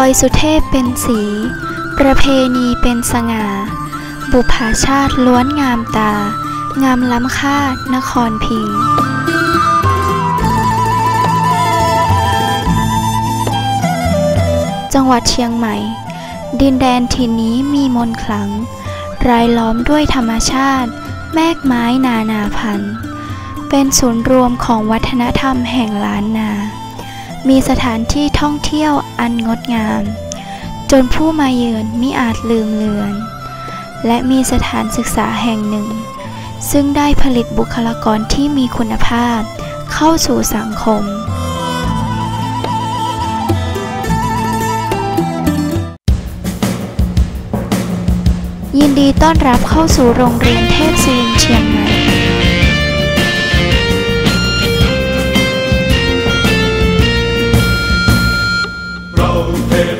อยสุเทพเป็นสี ประเพณีเป็นสง่า บุพาชาติล้วนงามตา งามล้ำค่านครพิงจังหวัดเชียงใหม่ ดินแดนทินนี้มีมนต์ขลัง รายล้อมด้วยธรรมชาติ แมกไม้นานาพันธุ์ เป็นศูนย์รวมของวัฒนธรรมแห่งล้านนา มีสถานที่ท่องเที่ยวอันงดงาม จนผู้มาเยือนมิอาจลืมเลือน และมีสถานศึกษาแห่งหนึ่ง ซึ่งได้ผลิตบุคลากรที่มีคุณภาพเข้าสู่สังคม ยินดีต้อนรับเข้าสู่โรงเรียนเทพศิรินเชียงใหม่ เ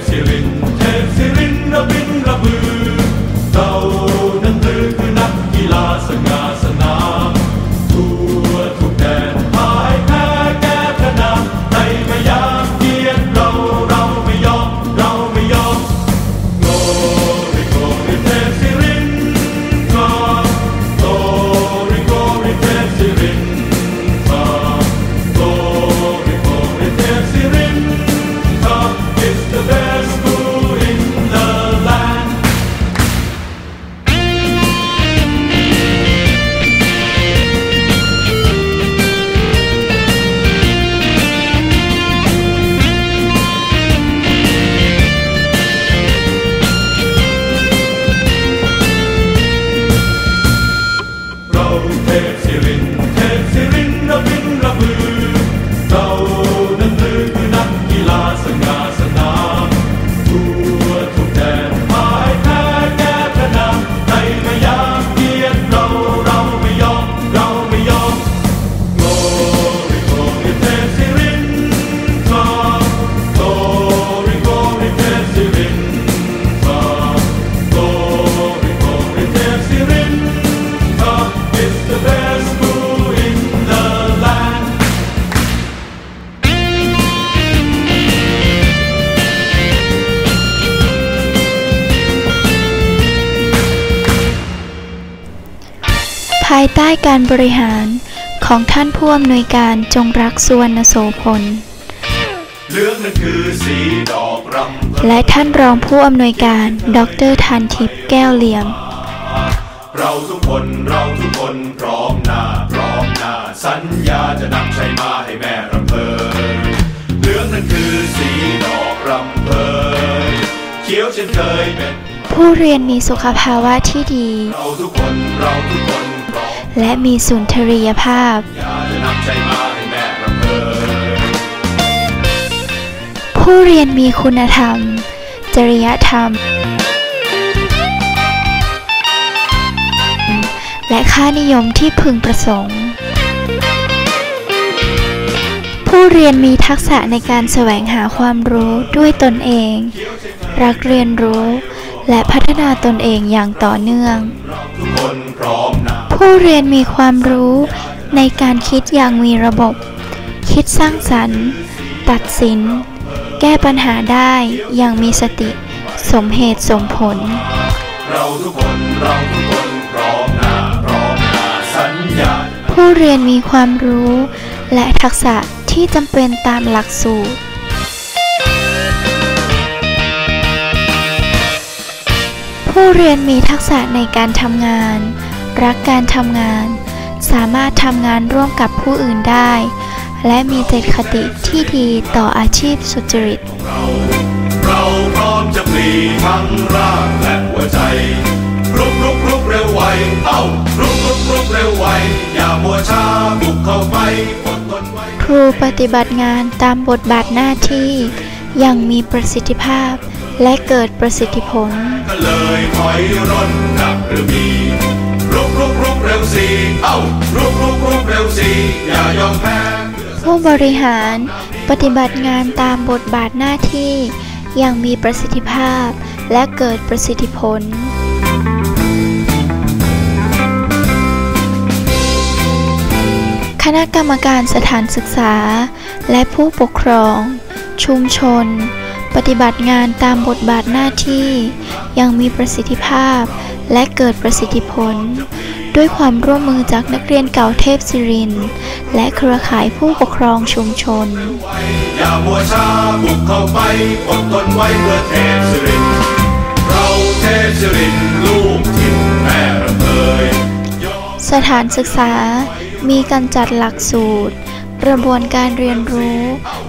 ภายใต้การบริหารของท่านผู้อำนวยการจงรักสุวรรณโสพลเหลืองนั้นคือสีดอกรำพึงและท่านรองผู้อำนวยการ ดรทันทิพย์แก้วเหลี่ยม เราทุกคนเราทุกคนพร้อมหน้าพร้อมหน้าสัญญาจะนำชัยมาให้แม่รำเพยเหลืองนั้นคือสีดอกรำเพยเขียวเช่นเคยเป็นผู้เรียนมีสุขภาวะที่ดี เราทุกคนเราทุกคนพร้อม และมีสุนทรียภาพ ผู้เรียนมีคุณธรรม จริยธรรม และค่านิยมที่พึงประสงค์ ผู้เรียนมีทักษะในการแสวงหาความรู้ด้วยตนเอง รักเรียนรู้และพัฒนาตนเองอย่างต่อเนื่องทุกคนพร้อม ผู้เรียนมีความรู้ในการคิดอย่างมีระบบ คิดสร้างสรรค์ ตัดสิน แก้ปัญหาได้อย่างมีสติ สมเหตุสมผล เราทุกคนเราทุกคนพร้อมหน้าพร้อมหน้าสัญญาผู้เรียนมีความรู้ และทักษะที่จำเป็นตามหลักสูตร ผู้เรียนมีทักษะในการทำงาน รักการทำงาน สามารถทำงานร่วมกับผู้อื่นได้ และมีเจตคติที่ดีต่ออาชีพสุจริตเราเราพร้อมจะปลีทั้งร่างและหัวใจ รุกรุกรุกเร็วไวเอ้ารุกรุกรุกเร็วไวอย่ามัวช้าบุกเข้าไปอดทนไว้ครูปฏิบัติงานตามบทบาทหน้าที่อย่างมีประสิทธิภาพและเกิดประสิทธิผลก็เลยถอยร่นกลับหรือมี สิเอ้ารุกรุกรุกเร็วสิอย่ายอมแพ้ผู้บริหารปฏิบัติงานตามบทบาทหน้าที่ อย่างมีประสิทธิภาพและเกิดประสิทธิผลคณะกรรมการสถานศึกษา และผู้ปกครอง ชุมชน ปฏิบัติงานตามบทบาทหน้าที่ ยังมีประสิทธิภาพและเกิดประสิทธิผล ด้วยความร่วมมือจากนักเรียนเก่าเทพศิริน และเครือข่ายผู้ปกครองชุมชน อย่ามัวช้าบุกเข้าไปอดทนไว้เพื่อเทพศิริน เราเทพศิรินลูกถิ่นแม่ระเบยสถานศึกษามีการจัดหลักสูตร กระบวนการเรียนรู้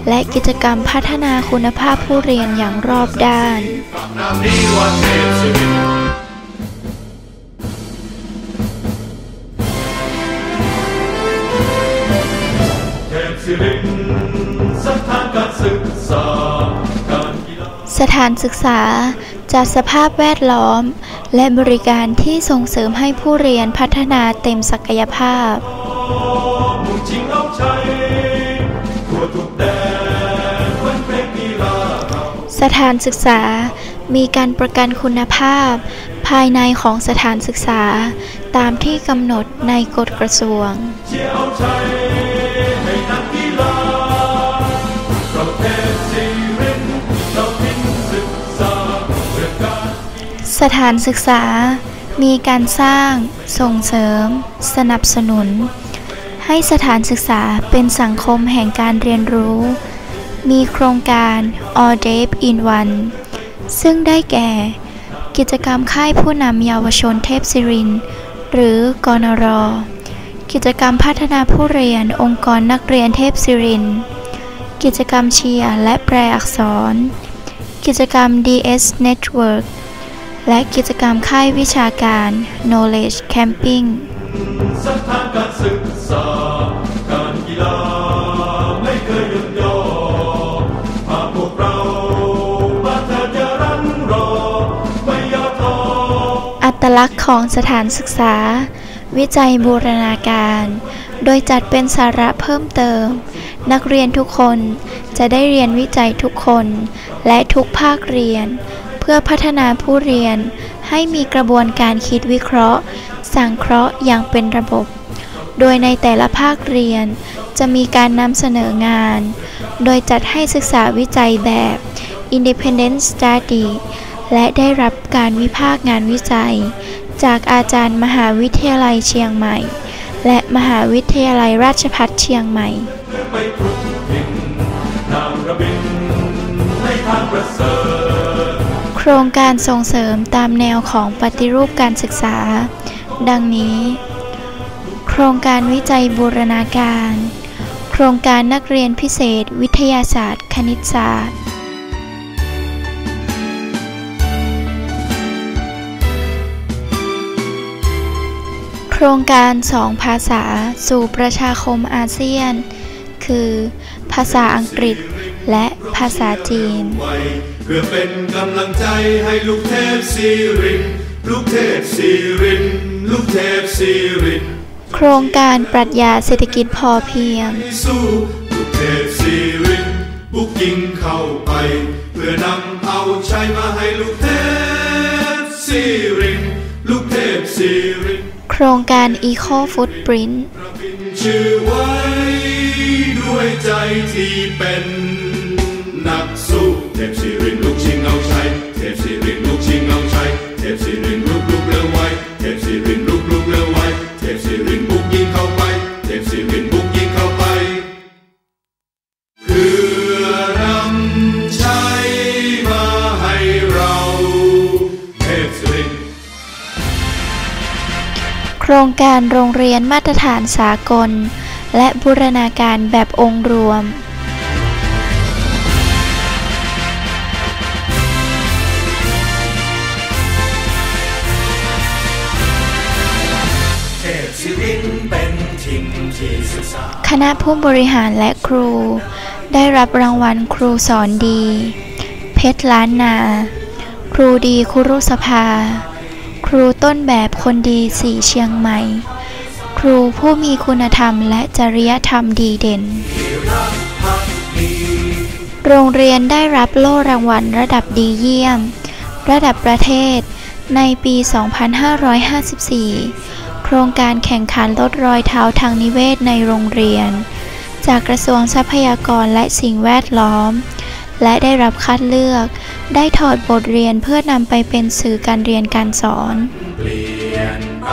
และกิจกรรมพัฒนาคุณภาพผู้เรียนอย่างรอบด้าน สถานศึกษาจัดสภาพแวดล้อม และบริการที่ส่งเสริมให้ผู้เรียนพัฒนาเต็มศักยภาพ สถานศึกษามีการประกันคุณภาพ ภายในของสถานศึกษา ตามที่กำหนดในกฎกระทรวง สถานศึกษา มีการสร้าง ส่งเสริม สนับสนุน ให้สถานศึกษาเป็นสังคมแห่งการเรียนรู้ มีโครงการ All Day in One ซึ่งได้แก่ กิจกรรมค่ายผู้นำเยาวชนเทพศิริน หรือกนร กิจกรรมพัฒนาผู้เรียนองค์กรนักเรียนเทพศิริน กิจกรรมเชียร์และแปลอักษร กิจกรรม DS Network และกิจกรรมค่ายวิชาการ Knowledge Camping สถานการศึกษา การกีฬาไม่เคยหยุดย่อหากพวกเรามาเถิดอย่ารั้นรอ ไม่ย่อท้ออัตลักษณ์ของสถานศึกษา วิจัยบูรณาการ โดยจัดเป็นสาระเพิ่มเติม นักเรียนทุกคนจะได้เรียนวิจัยทุกคน และทุกภาคเรียน พื่อพัฒนาผู้เรียน ให้มีกระบวนการคิดวิเคราะห์ สังเคราะห์อย่างเป็นระบบ โดยในแต่ละภาคเรียน จะมีการนำเสนองาน โดยจัดให้ศึกษาวิจัยแบบ Independent Study และได้รับการวิพากษ์งานวิจัย จากอาจารย์มหาวิทยาลัยเชียงใหม่ และมหาวิทยาลัยราชภัฏเชียงใหม่ไปทุกถิ่นนางระบินในทางประเสริฐ โครงการส่งเสริมตามแนวของปฏิรูปการศึกษา ดังนี้ โครงการวิจัยบูรณาการ โครงการนักเรียนพิเศษ วิทยาศาสตร์ คณิตศาสตร์ โครงการสองภาษาสู่ประชาคมอาเซียน คือ ภาษาอังกฤษและภาษาจีน พื่อเป็นกำลังใจให้ลูกเทพศิรินทร์ลูกเทพศิรินทร์ลูกเทพศิรินทร์โครงการปรัชญาเศรษฐกิจพอเพียงให้สู้ลูกเทพศิรินทร์บุกยิงเข้าไป เพื่อนำเอาชัยมาให้ลูกเทพศิรินทร์ลูกเทพศิรินทร์โครงการ Eco Footprint ระบินชื่อไว้ด้วยใจที่เป็นนักสู้เทพศิริน รงการโรงเรียนมาตรฐานสากล และบูรณาการแบบองค์รวมเทพศิรินทร์เป็นถิ่นที่ศึกษาคณะผู้บริหารและครู ได้รับรางวัลครูสอนดี เพชรล้านนา ครูดีครุสภา ครูต้นแบบคนดีสีเชียงใหม่ ครูผู้มีคุณธรรมและจริยธรรมดีเด่น โรงเรียนได้รับโล่รางวัลระดับดีเยี่ยม ระดับประเทศ ในปี 2554 โครงการแข่งขันลดรอยเท้าทางนิเวศในโรงเรียน จากกระทรวงทรัพยากรและสิ่งแวดล้อม และได้รับคัดเลือก ได้ถอดบทเรียนเพื่อนำไปเป็นสื่อการเรียนการสอน เปลี่ยนไป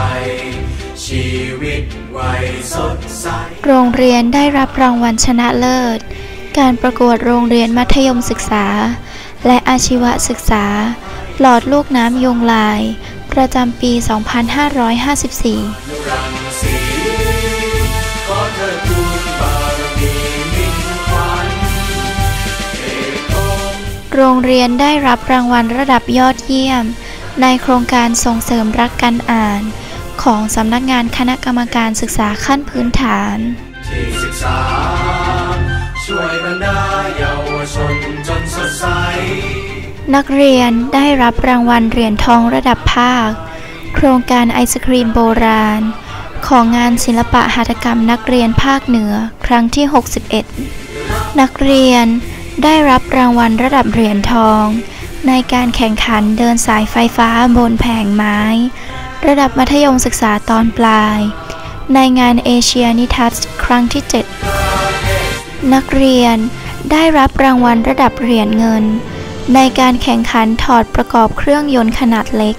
ชีวิตไวยสดใส โรงเรียนได้รับรางวัลชนะเลิศ การประกวดโรงเรียนมัธยมศึกษา และอาชีวศึกษา หลอดลูกน้ำยุงลาย ประจำปี 2554 โรงเรียนได้รับรางวัลระดับยอดเยี่ยม ในโครงการส่งเสริมรักการอ่าน ของสำนักงานคณะกรรมการศึกษาขั้นพื้นฐานที่ศึกษา ช่วยบรรดาเยาวชนจนสดใส นักเรียนได้รับรางวัลเหรียญทองระดับภาค โครงการไอศครีมโบราณ ของงานศิลปะหัตถกรรมนักเรียนภาคเหนือครั้งที่ 61 นักเรียน ได้รับรางวัลระดับเหรียญทอง ในการแข่งขันเดินสายไฟฟ้าบนแผงไม้ ระดับมัธยมศึกษาตอนปลาย ในงานเอเชียนิทัศครั้งที่ 7 นักเรียนได้รับรางวัลระดับเหรียญเงิน ในการแข่งขันถอดประกอบเครื่องยนต์ขนาดเล็ก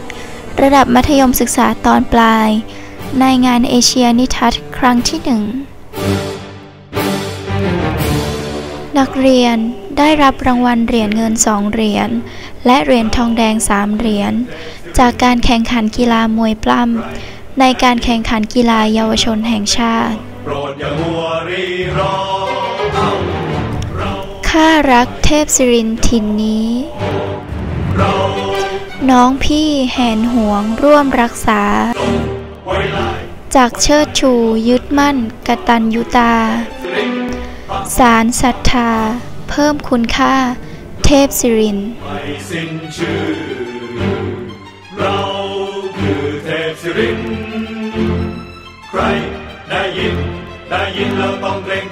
ระดับมัธยมศึกษาตอนปลาย ในงานเอเชียนิทัศครั้งที่หนึ่งนักเรียน ได้รับรางวัลเหรียญเงินสองเหรียญ และเหรียญทองแดงสามเหรียญ จากการแข่งขันกีฬามวยปล้ำในการแข่งขันกีฬาเยาวชนแห่งชาติ ข้ารักเทพศิรินถินนี้ น้องพี่แหนหวงร่วมรักษา จากเชิดชูยึดมั่นกตัญญูตา สารศรัทธา เพิ่มคุณค่า เทพศิรินไม่สิ้นชื่อ เราคือเทพศิริน ใครได้ยิน ได้ยินเราต้องเกรง